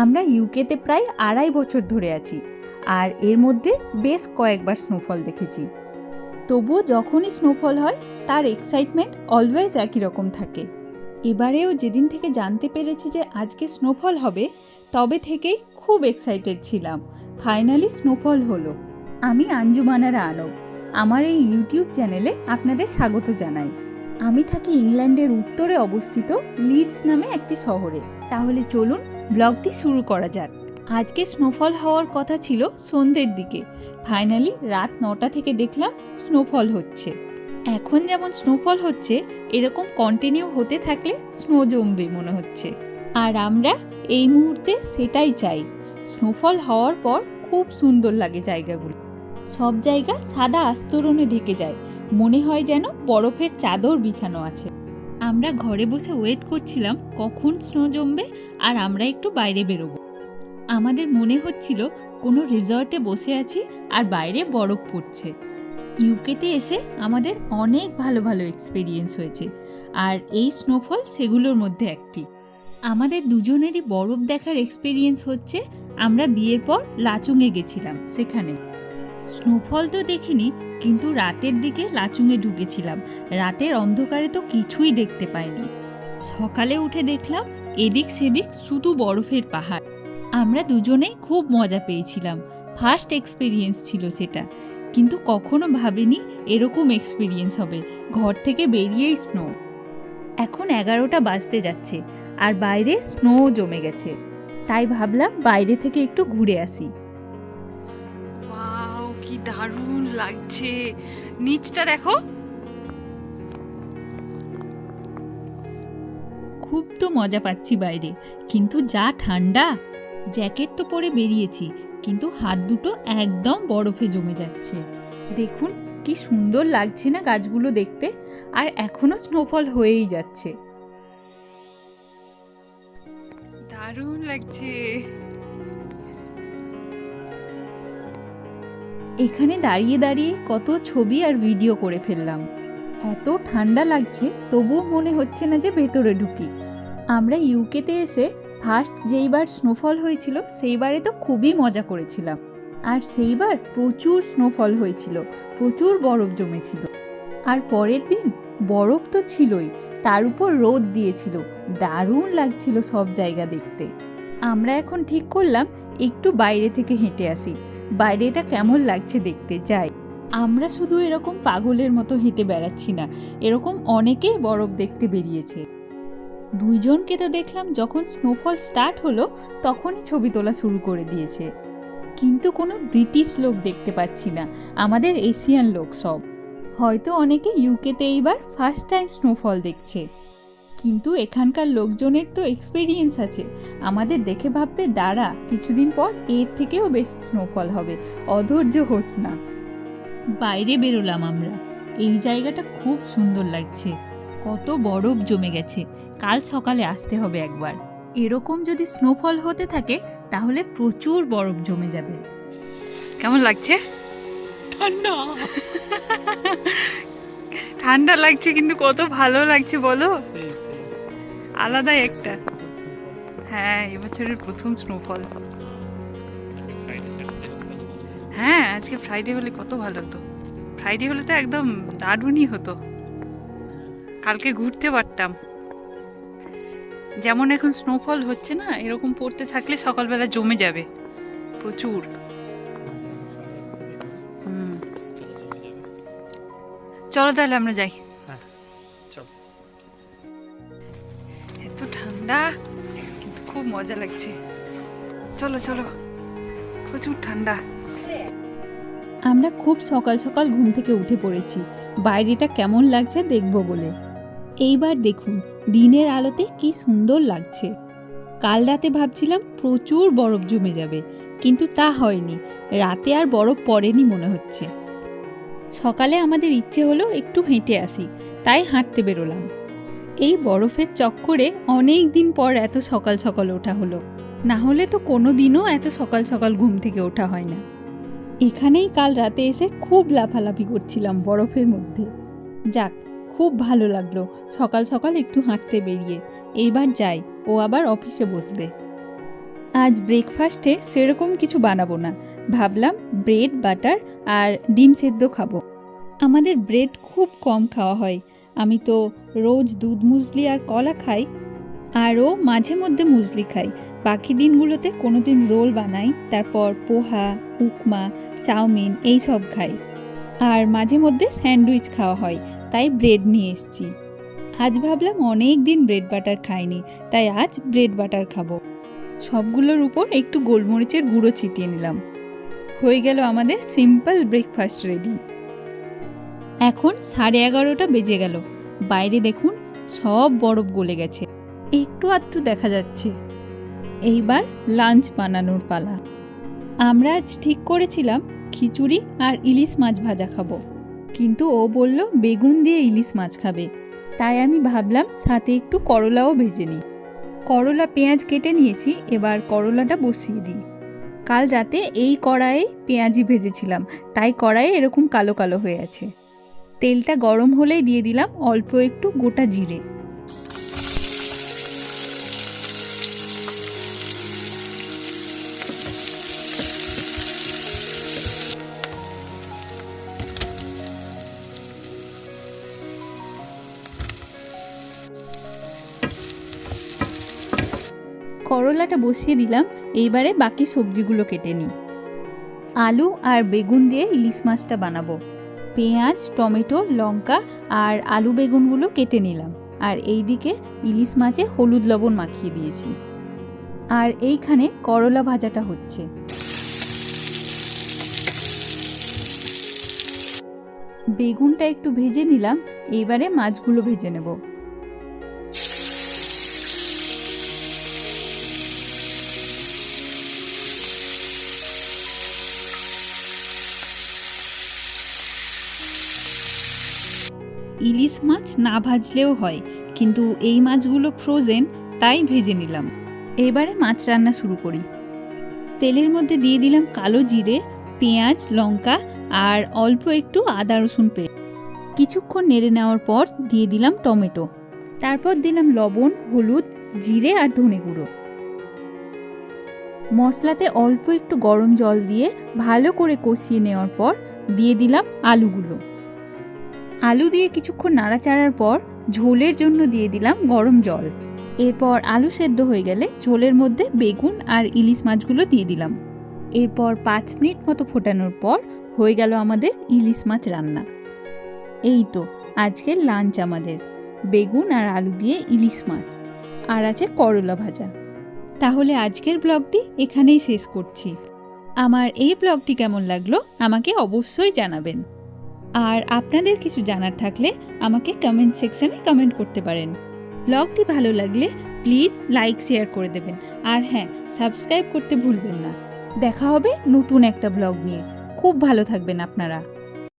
আমরা ইউকেতে প্রায় আড়াই বছর ধরে আছি, আর এর মধ্যে বেশ কয়েকবার স্নোফল দেখেছি। তবুও যখনই স্নোফল হয়, তার এক্সাইটমেন্ট অলওয়েজ একই রকম থাকে। এবারেও যেদিন থেকে জানতে পেরেছি যে আজকে স্নোফল হবে, তবে থেকেই খুব এক্সাইটেড ছিলাম। ফাইনালি স্নোফল হলো। আমি আঞ্জুমানারা আনব আমার এই ইউটিউব চ্যানেলে আপনাদের স্বাগত জানাই। আমি থাকি ইংল্যান্ডের উত্তরে অবস্থিত লিডস নামে একটি শহরে। তাহলে চলুন ব্লগটি শুরু করা যাক। আজকে স্নোফল হওয়ার কথা ছিল সন্ধ্যের দিকে। ফাইনালি রাত নটা থেকে দেখলাম স্নোফল হচ্ছে। এখন যেমন স্নোফল হচ্ছে, এরকম কন্টিনিউ হতে থাকলে স্নো জমবে মনে হচ্ছে। আর আমরা এই মুহূর্তে সেটাই চাই। স্নোফল হওয়ার পর খুব সুন্দর লাগে জায়গাগুলো। সব জায়গা সাদা আস্তরণে ঢেকে যায়। মনে হয় যেন বরফের চাদর বিছানো আছে। আমরা ঘরে বসে ওয়েট করছিলাম কখন স্নো জমবে আর আমরা একটু বাইরে বেরোবো। আমাদের মনে হচ্ছিল কোনো রিসর্টে বসে আছি আর বাইরে বরফ পড়ছে। ইউকেতে এসে আমাদের অনেক ভালো ভালো এক্সপিরিয়েন্স হয়েছে আর এই স্নোফল সেগুলোর মধ্যে একটি। আমাদের দুজনেরই বরফ দেখার এক্সপিরিয়েন্স হচ্ছে আমরা বিয়ের পর লাচুংয়ে গেছিলাম সেখানে। স্নোফল তো দেখিনি, কিন্তু রাতের দিকে লাচুঙে ঢুকেছিলাম। রাতের অন্ধকারে তো কিছুই দেখতে পাইনি। সকালে উঠে দেখলাম, এদিক সেদিক শুধু বরফের পাহাড়। আমরা দুজনেই খুব মজা পেয়েছিলাম। ফার্স্ট এক্সপিরিয়েন্স ছিল সেটা। কিন্তু কখনো ভাবিনি এরকম এক্সপিরিয়েন্স হবে। ঘর থেকে বেরিয়েই স্নো এখন এগারোটা বাজতে যাচ্ছে, আর বাইরে স্নো জমে গেছে। তাই ভাবলাম বাইরে থেকে একটু ঘুরে আসি। দারুণ লাগছে। নিচটা দেখো। খুব তো মজা পাচ্ছি বাইরে কিন্তু যা ঠান্ডা জ্যাকেট তো পরে বেরিয়েছি কিন্তু হাত দুটো একদম বরফে জমে যাচ্ছে। দেখুন কি সুন্দর লাগছে না গাছগুলো দেখতে আর এখনও স্নোফল হয়েই যাচ্ছে। দারুণ লাগছে। এখানে দাঁড়িয়ে দাঁড়িয়ে কত ছবি আর ভিডিও করে ফেললাম। এত ঠান্ডা লাগছে, তবুও মনে হচ্ছে না যে ভেতরে ঢুকি। আমরা ইউকেতে এসে ফার্স্ট যেইবার স্নোফল হয়েছিল, সেইবারে তো খুবই মজা করেছিলাম। আর সেইবার প্রচুর স্নোফল হয়েছিল, প্রচুর বরফ জমেছিল। আর পরের দিন বরফ তো ছিলই, তার উপর রোদ দিয়েছিল, দারুণ লাগছিল সব জায়গা দেখতে। আমরা এখন ঠিক করলাম, একটু বাইরে থেকে হেঁটে আসি। বাইরেটা কেমন লাগছে দেখতে? যাই। আমরা শুধু এরকম পাগলের মতো হেঁটে বেড়াচ্ছি না, এরকম অনেকেই বরফ দেখতে বেরিয়েছে। দুইজনকে তো দেখলাম যখন স্নোফল স্টার্ট হলো, তখনই ছবি তোলা শুরু করে দিয়েছে। কিন্তু কোনো ব্রিটিশ লোক দেখতে পাচ্ছি না, আমাদের এশিয়ান লোক সব। হয়তো অনেকে ইউকেতে এইবার ফার্স্ট টাইম স্নোফল দেখছে। কিন্তু এখানকার লোকজনের তো এক্সপিরিয়েন্স আছে। আমাদের দেখে ভাববে দাঁড়া কিছুদিন পর এর থেকেও বেশি স্নোফল হবে। অধৈর্য হোস না। বাইরে বেরোলাম আমরা। এই জায়গাটা খুব সুন্দর লাগছে। কত বরফ জমে গেছে। কাল সকালে আসতে হবে একবার। এরকম যদি স্নোফল হতে থাকে তাহলে প্রচুর বরফ জমে যাবে। কেমন লাগছে? ঠান্ডা। ঠান্ডা লাগছে কিন্তু কত ভালো লাগছে বলো। আলাদাই একটা। হ্যাঁ এবছরের প্রথম স্নোফল হ্যাঁ আজকে ফ্রাইডে হলে কত ভালো হতো। ফ্রাইডে হলে তো একদম দারুণই হতো। কালকে ঘুরতে পারতাম। যেমন এখন স্নোফল হচ্ছে না, এরকম পড়তে থাকলে সকালবেলা জমে যাবে। প্রচুর। চলো তাহলে আমরা যাই। ঠান্ডা কিন্তু খুব মজা লাগছে। চলো চলো, প্রচুর ঠান্ডা। আমরা খুব সকাল সকাল ঘুম থেকে উঠে পড়েছি। বাইরেটা কেমন লাগছে দেখব বলে। এইবার দেখুন, দিনের আলোতে কি সুন্দর লাগছে। কাল রাতে ভাবছিলাম প্রচুর বরফ জমে যাবে, কিন্তু তা হয়নি। রাতে আর বরফ পড়েনি মনে হচ্ছে। সকালে আমাদের ইচ্ছে হলো একটু হেঁটে আসি, তাই হাঁটতে বেরোলাম। এই বরফের চক্করে অনেক দিন পর এত সকাল সকাল ওঠা হলো। না হলে তো কোনো দিনও এত সকাল সকাল ঘুম থেকে ওঠা হয় না। এখানেই কাল রাতে এসে খুব লাফালাফি করছিলাম বরফের মধ্যে। যাক, খুব ভালো লাগল সকাল সকাল একটু হাঁটতে বেরিয়ে। এইবার যাই, ও আবার অফিসে বসবে। আজ ব্রেকফাস্টে সেরকম কিছু বানাবো না। ভাবলাম ব্রেড বাটার আর ডিম সেদ্ধ খাব। আমাদের ব্রেড খুব কম খাওয়া হয়। আমি তো রোজ দুধ মুসলি আর কলা খাই, আরও মাঝে মধ্যে মুসলি খাই। বাকি দিনগুলোতে কোনো দিন রোল বানাই, তারপর পোহা, উপমা, চাউমিন এই সব খাই। আর মাঝে মধ্যে স্যান্ডউইচ খাওয়া হয়, তাই ব্রেড নিয়ে এসেছি। আজ ভাবলাম অনেক দিন ব্রেড বাটার খাইনি, তাই আজ ব্রেড বাটার খাব। সবগুলোর উপর একটু গোলমরিচের গুঁড়ো ছিটিয়ে নিলাম। হয়ে গেল আমাদের সিম্পল ব্রেকফাস্ট রেডি। এখন সাড়ে এগারোটা বেজে গেল। বাইরে দেখুন সব বরফ গলে গেছে। একটু আধটু দেখা যাচ্ছে। এইবার লাঞ্চ বানানোর পালা। আমরা আজ ঠিক করেছিলাম খিচুড়ি আর ইলিশ মাছ ভাজা খাব। কিন্তু ও বলল, বেগুন দিয়ে ইলিশ মাছ খাবে। তাই আমি ভাবলাম, সাথে একটু করলাও ভেজে নিই। করলা পেঁয়াজ কেটে নিয়েছি, এবার করলাটা বসিয়ে দিই। কাল রাতে এই কড়াইয়ে পেঁয়াজি ভেজেছিলাম, তাই কড়াইয়ে এরকম কালো কালো হয়ে আছে। তেলটা গরম হলেই দিয়ে দিলাম অল্প একটু গোটা জিরে। করলাটা বসিয়ে দিলাম, এইবারে বাকি সবজিগুলো কেটে নিই। আলু আর বেগুন দিয়ে ইলিশ মাছটা বানাবো। পেঁয়াজ, টমেটো, লঙ্কা আর আলু বেগুনগুলো কেটে নিলাম। আর এই দিকে ইলিশ মাছে হলুদ লবণ মাখিয়ে দিয়েছি। আর এইখানে করলা ভাজাটা হচ্ছে। বেগুনটা একটু ভেজে নিলাম, এবারে মাছগুলো ভেজে নেব। ইলিশ মাছ না ভাজলেও হয়, কিন্তু এই মাছগুলো ফ্রোজেন তাই ভেজে নিলাম। এবারে মাছ রান্না শুরু করি। তেলের মধ্যে দিয়ে দিলাম কালো জিরে, পেঁয়াজ, লঙ্কা আর অল্প একটু আদা রসুন পেস্ট। কিছুক্ষণ নেড়ে নেওয়ার পর দিয়ে দিলাম টমেটো। তারপর দিলাম লবণ, হলুদ, জিরে আর ধনে গুঁড়ো। মশলাতে অল্প একটু গরম জল দিয়ে ভালো করে কষিয়ে নেওয়ার পর দিয়ে দিলাম আলুগুলো। আলু দিয়ে কিছুক্ষণ নাড়াচাড়ার পর ঝোলের জন্য দিয়ে দিলাম গরম জল। এরপর আলু সেদ্ধ হয়ে গেলে ঝোলের মধ্যে বেগুন আর ইলিশ মাছগুলো দিয়ে দিলাম। এরপর পাঁচ মিনিট মতো ফোটানোর পর হয়ে গেল আমাদের ইলিশ মাছ রান্না। এই তো আজকের লাঞ্চ আমাদের, বেগুন আর আলু দিয়ে ইলিশ মাছ, আর আছে করলা ভাজা। তাহলে আজকের ব্লগটি এখানেই শেষ করছি। আমার এই ব্লগটি কেমন লাগল আমাকে অবশ্যই জানাবেন। আর আপনাদের কিছু জানার থাকলে আমাকে কমেন্ট সেকশানে কমেন্ট করতে পারেন। ব্লগটি ভালো লাগলে প্লিজ লাইক শেয়ার করে দেবেন। আর হ্যাঁ সাবস্ক্রাইব করতে ভুলবেন না। দেখা হবে নতুন একটা ব্লগ নিয়ে। খুব ভালো থাকবেন আপনারা।